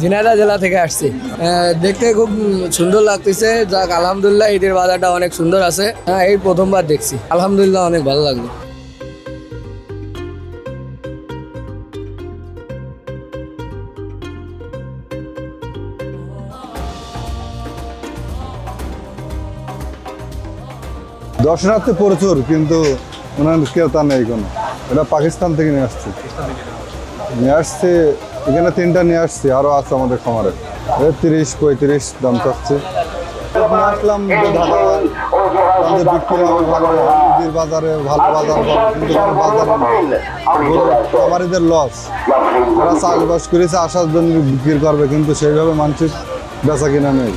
ঝিনাইদহ জেলা থেকে আসছি। দেখতে খুব সুন্দর লাগতেছে। যাক, আলহামদুলিল্লাহ ঈদের বাজারটা অনেক সুন্দর আছে। হ্যাঁ এই প্রথমবার দেখছি। আলহামদুলিল্লাহ অনেক ভালো লাগল। দর্শনার্থী প্রচুর, কিন্তু ওনার ক্রেতা নেই কোনো। এটা পাকিস্তান থেকে নিয়ে আসছে। নিয়ে আসছে, এখানে তিনটা নিয়ে আসছি আরও আছে আমাদের খামারে। তিরিশ, পঁয়ত্রিশ দাম চাচ্ছে। আসলাম ভালো বাজারে ভালো বাজার বাজার খামারিদের লস ওরা চাষবাস করেছে আসার জন্য বিক্রি করবে, কিন্তু সেইভাবে মানুষের বেচা কিনা নেই।